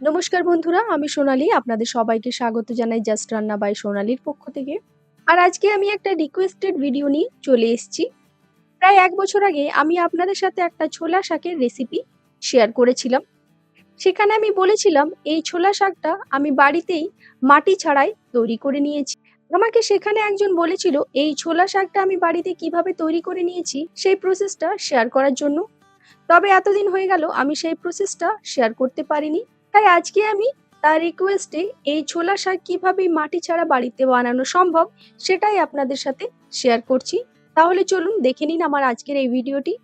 নমস্কার বন্ধুরা, আমি সোনালী, আপনাদের সবাইকে স্বাগত জানাই জাস্ট রান্না বাই সোনালীর পক্ষ থেকে। আর আজকে আমি একটা রিকোয়েস্টেড ভিডিও নিয়ে চলে এসেছি। প্রায় এক বছর আগে আমি আপনাদের সাথে একটা ছোলা শাকের রেসিপি শেয়ার করেছিলাম। সেখানে আমি বলেছিলাম, এই ছোলা শাকটা আমি বাড়িতেই মাটি ছাড়াই তৈরি করে নিয়েছি। আমাকে সেখানে একজন বলেছিল, এই ছোলা শাকটা আমি বাড়িতে কীভাবে তৈরি করে নিয়েছি, সেই প্রসেসটা শেয়ার করার জন্য। তবে এতদিন হয়ে গেল, আমি সেই প্রসেসটা শেয়ার করতে পারিনি। তাই আজকে আমি তার রিকোয়েস্টে এই ছোলা শাক কীভাবে মাটি ছাড়া বাড়িতে বানানো সম্ভব সেটাই আপনাদের সাথে শেয়ার করছি। তাহলে চলুন দেখে নিন আমার আজকের এই ভিডিওটি।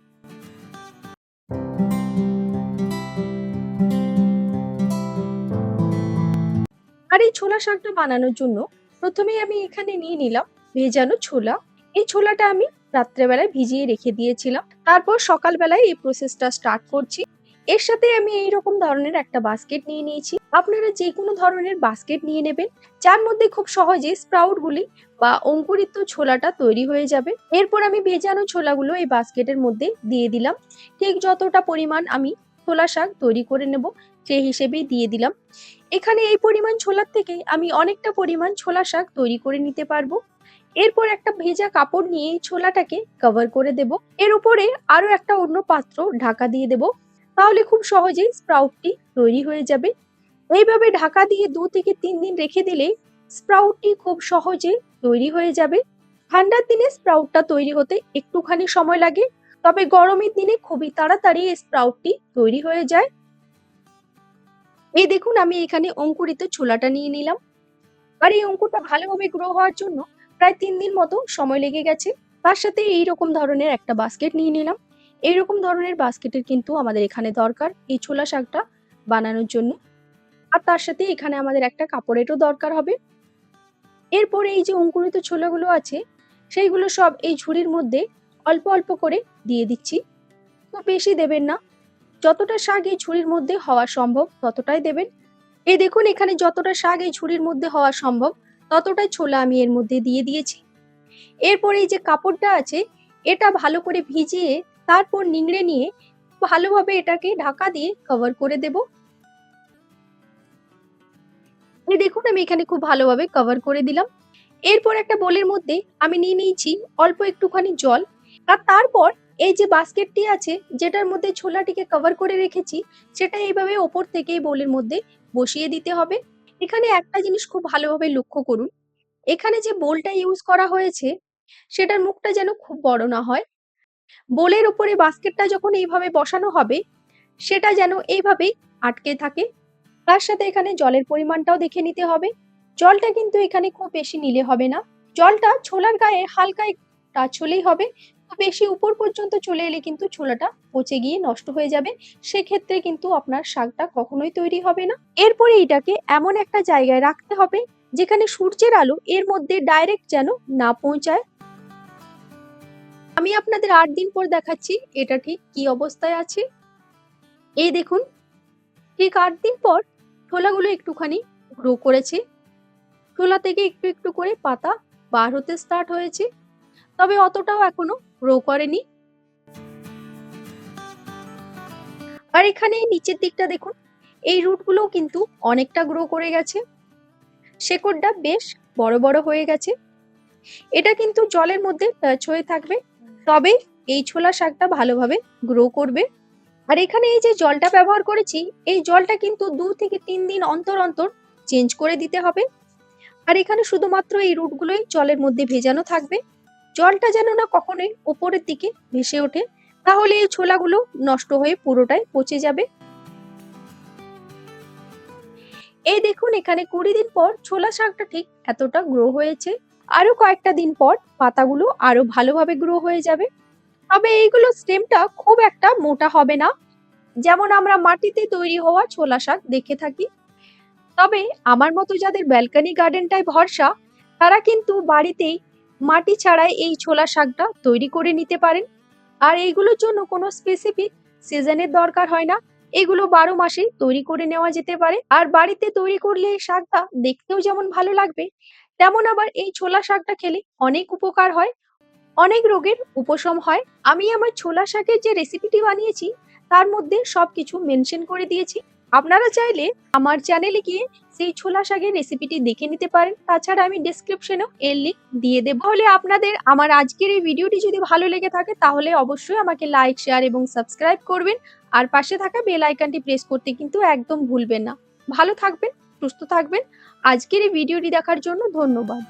আর এই ছোলা শাকটা বানানোর জন্য প্রথমেই আমি এখানে নিয়ে নিলাম ভেজানো ছোলা। এই ছোলাটা আমি রাত্রেবেলায় ভিজিয়ে রেখে দিয়েছিলাম। তারপর সকালবেলায় এই প্রসেসটা স্টার্ট করছি। এর সাথে আমি এই রকম ধরনের একটা বাস্কেট নিয়ে নিয়েছি। আপনারা যে কোনো ধরনের বাস্কেট নিয়ে নেবেন, যার মধ্যে খুব সহজে স্প্রাউটগুলি বা অঙ্কুরিত ছোলাটা তৈরি হয়ে যাবে। এরপর আমি ভেজানো ছোলাগুলো এই বাস্কেটের মধ্যে দিয়ে দিলাম। ঠিক যতটা পরিমাণ আমি ছোলা শাক তৈরি করে নেব, সেই হিসেবেই দিয়ে দিলাম। এখানে এই পরিমাণ ছোলার থেকে আমি অনেকটা পরিমাণ ছোলা শাক তৈরি করে নিতে পারব। এরপর একটা ভেজা কাপড় নিয়ে ছোলাটাকে কভার করে দেব। এর উপরে আরও একটা অন্য পাত্র ঢাকা দিয়ে দেব। তাহলে খুব সহজেই স্প্রাউটটি তৈরি হয়ে যাবে। এইভাবে ঢাকা দিয়ে দু থেকে তিন দিন রেখে দিলে স্প্রাউটটি খুব সহজে তৈরি হয়ে যাবে। ঠান্ডার দিনে স্প্রাউটটা তৈরি হতে একটুখানি সময় লাগে, তবে গরমের দিনে খুবই তাড়াতাড়ি এই স্প্রাউটটি তৈরি হয়ে যায়। এই দেখুন, আমি এখানে অঙ্কুরিত ছোলাটা নিয়ে নিলাম। আর এই অঙ্কুরটা ভালোভাবে গ্রো হওয়ার জন্য প্রায় তিন দিন মতো সময় লেগে গেছে। তার সাথে এই রকম ধরনের একটা বাস্কেট নিয়ে নিলাম। এইরকম ধরনের বাস্কেটের কিন্তু আমাদের এখানে দরকার, এই ছোলা শাকটা বানানোর জন্য। আর তার সাথে এখানে আমাদের একটা কাপড়েরও দরকার হবে। এরপরে এই যে অঙ্কুরিত ছোলাগুলো আছে, সেইগুলো সব এই ঝুড়ির মধ্যে অল্প অল্প করে দিয়ে দিচ্ছি। খুব বেশি দেবেন না। যতটা শাক এই ঝুড়ির মধ্যে হওয়া সম্ভব ততটাই দেবেন। এই দেখুন, এখানে যতটা শাক এই ঝুড়ির মধ্যে হওয়া সম্ভব ততটাই ছোলা আমি এর মধ্যে দিয়ে দিয়েছি। এরপরে এই যে কাপড়টা আছে, এটা ভালো করে ভিজিয়ে তারপর নিংড়ে নিয়ে ভালোভাবে এটাকে ঢাকা দিয়ে কভার করে দেব। এই দেখুন, আমি এখানে খুব ভালোভাবে কভার করে দিলাম। এরপর একটা বোলের মধ্যে আমি নিয়ে নিয়েছি অল্প একটুখানি জল। আর তারপর এই যে বাস্কেটটি আছে, যেটার মধ্যে ছোলাটিকে কভার করে রেখেছি, সেটা এইভাবে ওপর থেকে এই বোলের মধ্যে বসিয়ে দিতে হবে। এখানে একটা জিনিস খুব ভালোভাবে লক্ষ্য করুন। এখানে যে বোলটা ইউজ করা হয়েছে, সেটার মুখটা যেন খুব বড় না হয়। বোলের উপরে বাস্কেটটা যখন এইভাবে বসানো হবে, সেটা যেন এইভাবেই আটকে থাকে। তার সাথে এখানে জলের পরিমাণটাও দেখে নিতে হবে। জলটা কিন্তু এখানে খুব বেশি নিলে হবে না। জলটা ছোলার গায়ে হালকা টাচ হলেই হবে। বেশি উপর পর্যন্ত চলে এলে কিন্তু ছোলাটা পচে গিয়ে নষ্ট হয়ে যাবে। সেক্ষেত্রে কিন্তু আপনার শাকটা কখনোই তৈরি হবে না। এরপরে এটাকে এমন একটা জায়গায় রাখতে হবে, যেখানে সূর্যের আলো এর মধ্যে ডাইরেক্ট যেন না পৌঁছায়। আমি আপনাদের আট দিন পর দেখাচ্ছি, এটা ঠিক কি অবস্থায় আছে। এই দেখুন, ঠিক আট দিন পর ছোলাগুলো একটুখানি গ্রো করেছে। ছোলা থেকে একটু একটু করে পাতা বার হতে স্টার্ট হয়েছে, তবে অতটাও এখনও গ্রো করেনি। আর এখানে নিচের দিকটা দেখুন, এই রুটগুলোও কিন্তু অনেকটা গ্রো করে গেছে। শেকড়টা বেশ বড় বড় হয়ে গেছে। এটা কিন্তু জলের মধ্যে টাচ হয়ে থাকবে। তবে এই ছোলা শাকটা ভালোভাবে গ্রো করবে। আর এখানে এই যে জলটা ব্যবহার করেছি, এই জলটা কিন্তু দু থেকে তিন দিন অন্তর অন্তর চেঞ্জ করে দিতে হবে। আর এখানে শুধুমাত্র এই রুটগুলোই জলের মধ্যে ভেজানো থাকবে। জলটা যেন না কখনোই ওপরের দিকে ভেসে ওঠে, তাহলে এই ছোলাগুলো নষ্ট হয়ে পুরোটাই পচে যাবে। এই দেখুন, এখানে কুড়ি দিন পর ছোলা শাকটা ঠিক এতটা গ্রো হয়েছে। আরও কয়েকটা দিন পর পাতাগুলো আরও ভালোভাবে গ্রো হয়ে যাবে। তবে এইগুলো স্টেমটা খুব একটা মোটা হবে না। যেমন আমরা মাটিতে তৈরি হওয়া ছোলা শাক দেখে থাকি। তবে আমার মতো যাদের ব্যালকানি গার্ডেনটায় ভরসা, তারা কিন্তু বাড়িতেই মাটি ছাড়াই এই ছোলা শাকটা তৈরি করে নিতে পারেন। আর এইগুলোর জন্য কোনো স্পেসিফিক সিজনের দরকার হয় না। এগুলো বারো মাসে তৈরি করে নেওয়া যেতে পারে। আর বাড়িতে তৈরি করলে শাকটা দেখতেও যেমন ভালো লাগবে তেমন আবার এই ছোলা শাকটা খেলে অনেক উপকার হয়, অনেক রোগের উপশম হয়। আমি আমার ছোলা শাকের যে রেসিপিটি বানিয়েছি, তার মধ্যে সব কিছু মেনশন করে দিয়েছি। আপনারা চাইলে আমার চ্যানেলে গিয়ে সেই ছোলা শাকের রেসিপিটি দেখে নিতে পারেন। তাছাড়া আমি ডেসক্রিপশনেও এর লিঙ্ক দিয়ে দেবো। তাহলে আপনাদের আমার আজকের এই ভিডিওটি যদি ভালো লেগে থাকে, তাহলে অবশ্যই আমাকে লাইক শেয়ার এবং সাবস্ক্রাইব করবেন। আর পাশে থাকা বেল আইকনটি প্রেস করতে কিন্তু একদম ভুলবেন না। ভালো থাকবেন। সুস্থ থাকবেন। আজকের এই ভিডিওটি দেখার জন্য ধন্যবাদ।